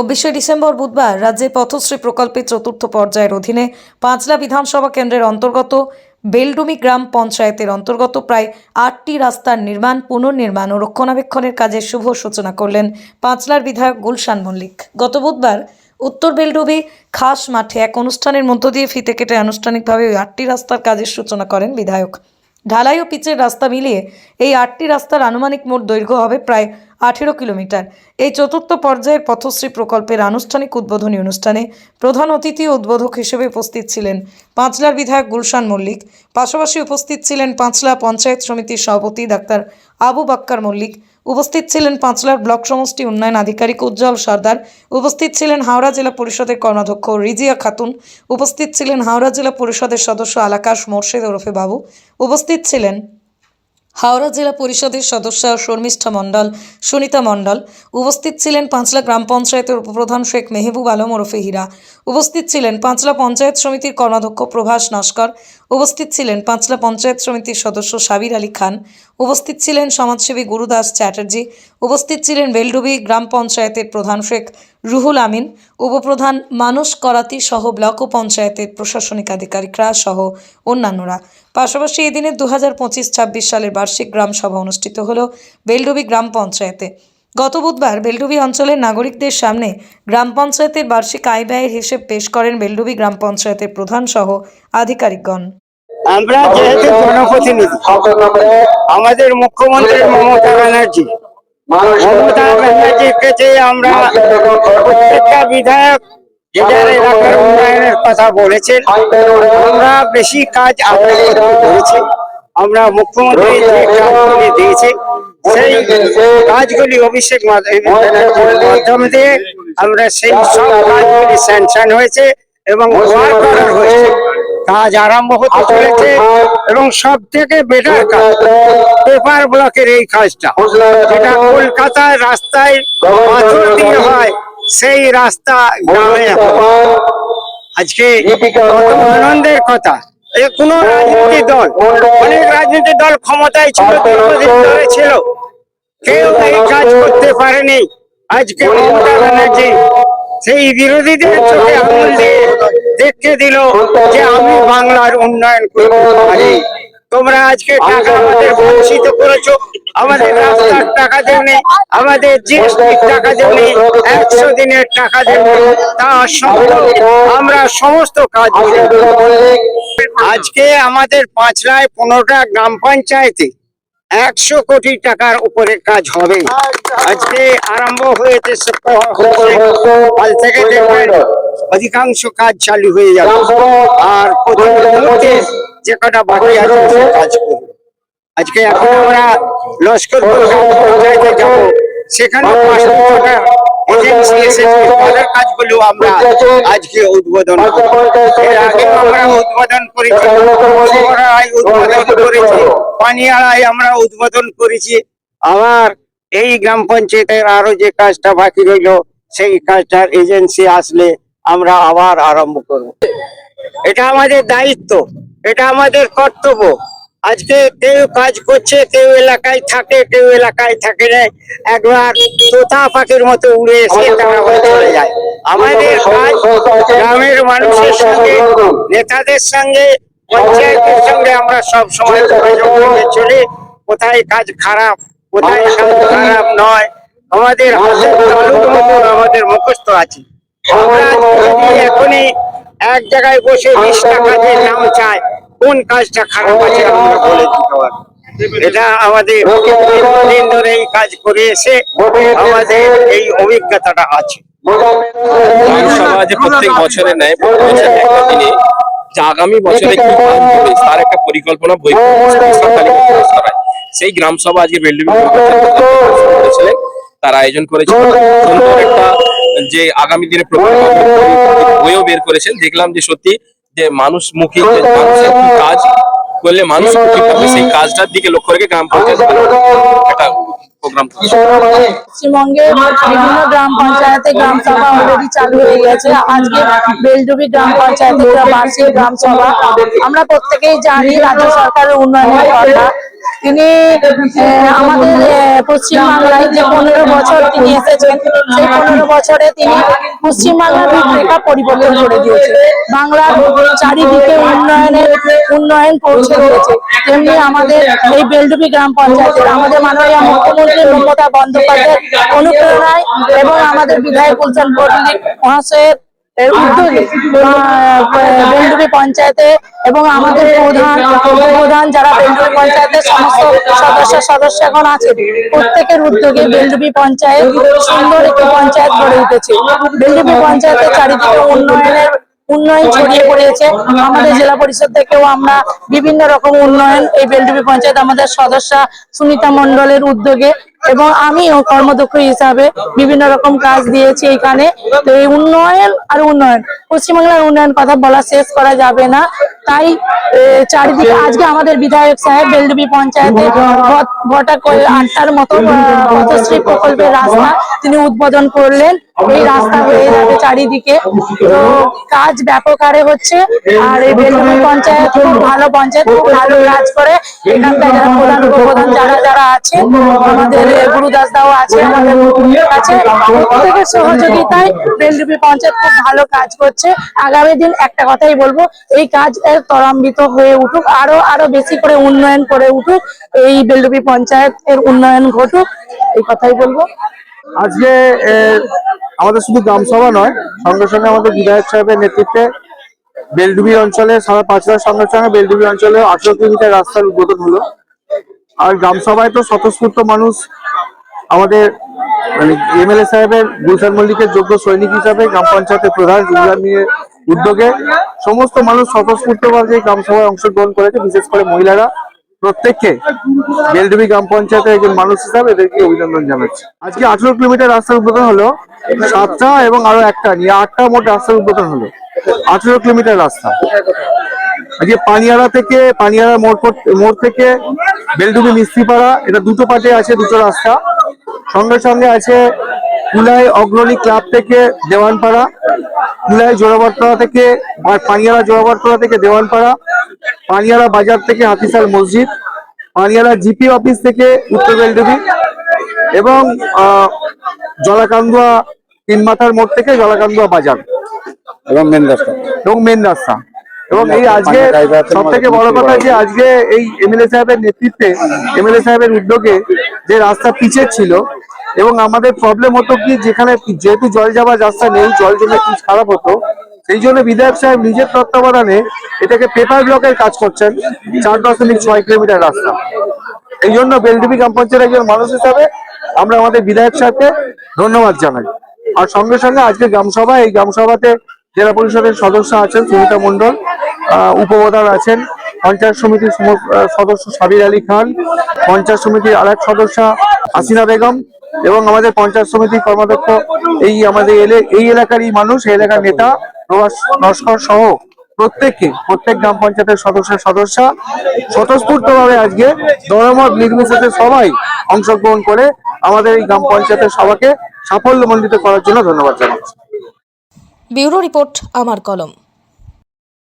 চব্বিশে ডিসেম্বর বুধবার রাজ্যে পথশ্রী প্রকল্পের চতুর্থ পর্যায়ের অধীনে পাঁচলা বিধানসভা কেন্দ্রের অন্তর্গত বেলডুমি গ্রাম পঞ্চায়েতের অন্তর্গত প্রায় আটটি রাস্তার নির্মাণ, পুনর্নির্মাণ ও রক্ষণাবেক্ষণের কাজের শুভ সূচনা করলেন পাঁচলার বিধায়ক গুলশান মল্লিক। গত বুধবার উত্তর বেলডুবি খাস মাঠে এক অনুষ্ঠানের মধ্য দিয়ে ফিতে কেটে আনুষ্ঠানিকভাবে ওই আটটি রাস্তার কাজের সূচনা করেন বিধায়ক। ঢালাই ও পিচের রাস্তা মিলিয়ে এই আটটি রাস্তার আনুমানিক মোট দৈর্ঘ্য হবে প্রায় আঠেরো কিলোমিটার। এই চতুর্থ পর্যায়ের পথশ্রী প্রকল্পের আনুষ্ঠানিক উদ্বোধনী অনুষ্ঠানে প্রধান অতিথি উদ্বোধক হিসেবে উপস্থিত ছিলেন পাঁচলার বিধায়ক গুলশান মল্লিক, পাশাপাশি উপস্থিত ছিলেন পাঁচলা পঞ্চায়েত সমিতির সভাপতি ডাক্তার আবু বাক্কার মল্লিক, উপস্থিত ছিলেন পাঁচলার ব্লক সমষ্টি উন্নয়ন আধিকারিক উজ্জ্বল সর্দার, উপস্থিত ছিলেন হাওড়া জেলা পরিষদের কর্মাধ্যক্ষ রিজিয়া খাতুন, উপস্থিত ছিলেন হাওড়া জেলা পরিষদের সদস্য আলাকাশ মোর্শেদ ওরফে বাবু, উপস্থিত ছিলেন হাওড়া জেলা পরিষদের সদস্য শর্মিষ্ঠা মণ্ডল সুনিতা মণ্ডল। উপস্থিত ছিলেন পাঁচলা গ্রাম পঞ্চায়েতের উপপ্রধান শেখ মেহবুব আলম ওরফে হীরা। উপস্থিত ছিলেন পাঁচলা পঞ্চায়েত সমিতির কর্মাধ্যক্ষ প্রভাস নস্কর। উপস্থিত ছিলেন পাঁচলা পঞ্চায়েত সমিতির সদস্য সাবির আলী খান। উপস্থিত ছিলেন সমাজসেবী গুরুদাস চ্যাটার্জি। উপস্থিত ছিলেন বেলডুবি গ্রাম পঞ্চায়েতের প্রধান শেখ রুহুল আমিন, উপপ্রধান মানস করাতি সহ ব্লক ও পঞ্চায়েতের প্রশাসনিক আধিকারিকরা সহ অন্যান্যরা। পাশাপাশি এদিনের দু হাজার ছাব্বিশ সালের বার্ষিক গ্রাম সভা অনুষ্ঠিত হল বেলডুবি গ্রাম পঞ্চায়েতে। গত বুধবার বেলডুবি অঞ্চলের নাগরিকদের সামনে গ্রাম পঞ্চায়েতের বার্ষিক আয় ব্যয়ের হিসেব পেশ করেন বেলডুবি গ্রাম পঞ্চায়েতের প্রধান সহ আধিকারিকগণ। আমরা যেহেতু জনপ্রতিনিধি, আমাদের মুখ্যমন্ত্রী মমতা ব্যানার্জি মমতা ব্যানার্জির কাছে আমরা প্রত্যেকটা বিধায়ক যে যার এলাকার উন্নয়নের কথা বলেছেন। আমরা বেশি কাজ আমরা পেরেছি আমরা মুখ্যমন্ত্রী যে কাজগুলি দিয়েছি সেই কাজগুলি অভিষেক মাধ- মাধ্যমে দিয়ে আমরা সেই সব কাজগুলি স্যাংশন হয়েছে এবং হয়েছে। কাজ আরম্ভ হতে চলেছে এবং সব থেকে বেটার কাজ পেপার ব্লকের এই কাজটা। যেটা কলকাতায় রাস্তায় পাথর দিয়ে হয় সেই রাস্তা গ্রামে আজকে আনন্দের কথা কোন রাজনৈতিক দল অনেক রাজনৈতিক দল ক্ষমতায় ছিল দীর্ঘদিন ধরে ছিল। কেউ এই কাজ করতে পারেনি। আজকে মমতা ব্যানার্জি সেই বিরোধীদের চোখে আঙুল দিয়ে দেখতে দিল যে আমি বাংলার উন্নয়ন করতে পারি। তোমরা আজকে টাকা আমাদের বঞ্চিত করেছ। আমাদের রাস্তার টাকা দেবনি আমাদের জিএসটির টাকা দেবনি একশো দিনের টাকা দেবনি তা সত্ত্বেও আমরা সমস্ত কাজ আজকে আমাদের পাঁচলায় পনেরোটা গ্রাম পঞ্চায়েতে একশো কোটি টাকার উপরে কাজ হবে। আজকে আরম্ভ হয়েছে কাল থেকে দেখবেন অধিকাংশ কাজ চালু হয়ে যাবে। আর প্রতি মুহূর্তে যে কটা বাকি আছে সে কাজ করবে। আজকে এখন আমরা লস্কর পঞ্চায়েতে যাব। সেখানে পাঁচশো টাকা এজেন্সি এসেছে। তাদের কাজগুলো আমরা আজকে উদ্বোধন এর আগে আমরা উদ্বোধন করেছি। শিবরায় উদ্বোধন করেছি। পানিয়াড়ায় আমরা উদ্বোধন করেছি। আবার এই গ্রাম পঞ্চায়েতের আরও যে কাজটা বাকি রইল সেই কাজটার এজেন্সি আসলে আমরা আবার আরম্ভ করব। এটা আমাদের দায়িত্ব এটা আমাদের কর্তব্য। আজকে কেউ কাজ করছে কেউ এলাকায় থাকে কেউ এলাকায় থাকে না। একবার তোতা পাখির মতো উড়ে এসে তারা চলে যায়। আমাদের কাজ গ্রামের মানুষের সঙ্গে নেতাদের সঙ্গে পঞ্চায়েতের সঙ্গে আমরা সব সময় যোগাযোগ করে চলি। কোথায় কাজ খারাপ কোথায় কাজ খারাপ নয়। আমাদের আমাদের মুখস্থ আছে। যদি এখনই এক জায়গায় বসে বিশটা কাজের নাম চায় কোন কাজটা খারাপ আছে আমরা বলে দিতে পারব এটা আমাদের দীর্ঘদিন ধরে এই কাজ করে এসে আমাদের এই অভিজ্ঞতাটা আছে। গ্রামসভা প্রত্যেক বছরে নেয় দিনে যে আগামী বছরে কি হবে তার একটা পরিকল্পনা বই সেই গ্রাম সভা আজকে করেছিলেন তার আয়োজন করেছিল। সুন্দর একটা যে আগামী দিনে বইও বের করেছেন। দেখলাম যে সত্যি যে মানুষ মুখী মানুষের কাজ করলে মানুষ সেই কাজটার দিকে লক্ষ্য রেখে গ্রাম পঞ্চায়েত একটা প্রোগ্রাম পশ্চিমবঙ্গে বিভিন্ন গ্রাম পঞ্চায়েতে গ্রাম সভা অলরেডি চালু হয়ে গেছে। আজকে বেলডুবি গ্রাম পঞ্চায়েতে বার্ষিক গ্রাম সভা, আমরা প্রত্যেকেই জানি রাজ্য সরকারের উন্নয়নের কথা। তিনি আমাদের পশ্চিম বাংলায় যে পনেরো বছর তিনি এসেছেন, সেই পনেরো বছরে তিনি পশ্চিম বাংলার রূপরেখা পরিবর্তন করে দিয়েছে বাংলার চারিদিকে উন্নয়নের, উন্নয়ন পৌঁছে দিয়েছে তেমনি আমাদের এই বেলডুবি গ্রাম পঞ্চায়েতের, আমাদের মাননীয় মুখ্যমন্ত্রী মমতা বন্দ্যোপাধ্যায়ের অনুপ্রেরণায় এবং আমাদের বিধায়ক উজ্জ্বল পল্লিক মহাশয়ের এর উদ্যোগে বেলডুবি পঞ্চায়েতে এবং আমাদের প্রধান উপপ্রধান যারা বেলডুবি পঞ্চায়েতের সমস্ত সদস্য সদস্যগণ আছেন প্রত্যেকের উদ্যোগে বেলডুবি পঞ্চায়েত সুন্দর একটি পঞ্চায়েত গড়ে উঠেছে। বেলডুবি পঞ্চায়েতের চারিদিকে উন্নয়নের উন্নয়ন ছড়িয়ে পড়েছে। আমাদের জেলা পরিষদ থেকেও আমরা বিভিন্ন রকম উন্নয়ন এই বেলডুবি পঞ্চায়েত আমাদের সদস্য সুনিতা মন্ডলের উদ্যোগে এবং আমিও কর্মদক্ষ হিসাবে বিভিন্ন রকম কাজ দিয়েছি এখানে। তো এই উন্নয়ন আর উন্নয়ন, পশ্চিমবাংলার উন্নয়ন কথা বলা শেষ করা যাবে না। তাই চারিদিকে আজকে আমাদের বিধায়ক সাহেব বেলডুবি পঞ্চায়েতে গোটা আটটার মতো পথশ্রী প্রকল্পের রাস্তা তিনি উদ্বোধন করলেন। এই রাস্তা হয়ে যাবে চারিদিকে। তো কাজ ব্যাপক হারে হচ্ছে। আর এই বেলডুবি পঞ্চায়েত খুব ভালো পঞ্চায়েত, খুব ভালো কাজ করে। এখানকার প্রধান যারা আছে আমাদের গুরুদাস দাও আছে আমাদের আছে। প্রত্যেকের সহযোগিতায় বেলডুবি পঞ্চায়েত খুব ভালো কাজ করছে। আগামী দিন একটা কথাই বলব এই কাজ এর ত্বরান্বিত হয়ে উঠুক আরও আরও বেশি করে উন্নয়ন করে উঠুক এই বেলডুবি পঞ্চায়েত এর উন্নয়ন ঘটুক এই কথাই বলব। আজকে আমাদের শুধু গ্রাম সভা নয় সঙ্গে সঙ্গে আমাদের বিধায়ক সাহেবের নেতৃত্বে বেলডুবি অঞ্চলে সারা পাঁচলার সঙ্গে সঙ্গে বেলডুবি অঞ্চলে আঠারো কিলোমিটার রাস্তার উদ্বোধন হলো। আর গ্রাম সভায় তো স্বতঃস্ফূর্ত মানুষ আমাদের মানে এমএলএ সাহেবের, গুলশান মল্লিকের যোগ্য সৈনিক হিসাবে গ্রাম পঞ্চায়েতের প্রধান রুজান নিয়ে উদ্যোগে সমস্ত মানুষ স্বতঃস্ফূর্তভাবে এই গ্রাম সভায় অংশগ্রহণ করেছে, বিশেষ করে মহিলারা। প্রত্যেককে বেলডুবি গ্রাম পঞ্চায়েতের একজন মানুষ হিসাবে এদেরকে অভিনন্দন জানাচ্ছি। আজকে আঠারো কিলোমিটার রাস্তার উদ্বোধন হলো, সাতটা এবং আরও একটা, নিয়ে আটটা মোট রাস্তার উদ্বোধন হলো। আঠারো কিলোমিটার রাস্তা। আজকে পানিয়ারা থেকে পানিয়ারা মোড় মোড় থেকে বেলডুবি মিস্ত্রিপাড়া এটা দুটো পার্টে আছে দুটো রাস্তা। সঙ্গে সঙ্গে আছে কুলাই অগ্রণী ক্লাব থেকে দেওয়ানপাড়া কুলাই জোড়াবাড়পাড়া থেকে আর পানিয়ারা জোড়াবাড়পাড়া থেকে দেওয়ানপাড়া পানিয়ারা বাজার থেকে হাতিসাল মসজিদ পানিয়ারা জিপি অফিস থেকে উত্তর বেলডুবি এবং আহ, জলাকান্দুয়া তিন মাথার মোড় থেকে জলাকান্দুয়া বাজার। এবং মেন রাস্তা। এবং মেন রাস্তা। এবং এই আজকে সব থেকে বড় কথা যে আজকে এই এমএলএ সাহেবের নেতৃত্বে এমএলএ সাহেবের উদ্যোগে যে রাস্তা পিচের ছিল এবং আমাদের প্রবলেম হতো কি যেখানে যেহেতু জল যাওয়ার রাস্তা নেই জল জমে কি খারাপ হতো সেই জন্য বিধায়ক সাহেব নিজের তত্ত্বাবধানে এটাকে পেপার ব্লকের কাজ করছেন চার দশমিক ছয় কিলোমিটার রাস্তা। এই জন্য বেলডিবি গ্রাম পঞ্চায়েত একজন মানুষ হিসাবে আমরা আমাদের বিধায়ক সাহেবকে ধন্যবাদ জানাই। আর সঙ্গে সঙ্গে আজকে গ্রাম সভা এই গ্রাম সভাতে জেলা পরিষদের সদস্য আছেন সুমিতা মন্ডল উপপ্রধান আছেন পঞ্চায়েত সমিতির সদস্য সাবির আলী খান, পঞ্চায়েত সমিতির আরেক সদস্য আসিনা বেগম এবং আমাদের পঞ্চায়েত সমিতির কর্মাধ্যক্ষ এই আমাদের এই এলাকারই মানুষ, এই এলাকার নেতা প্রভাস নস্কর সহ প্রত্যেককে, প্রত্যেক গ্রাম পঞ্চায়েতের সদস্য সদস্য। স্বতঃস্ফূর্ত ভাবে আজকে দলমত নির্বিশেষে সবাই অংশগ্রহণ করে আমাদের এই গ্রাম পঞ্চায়েতের সভাকে সাফল্যমণ্ডিত করার জন্য ধন্যবাদ জানাচ্ছি। ব্যুরো রিপোর্ট, আমার কলম।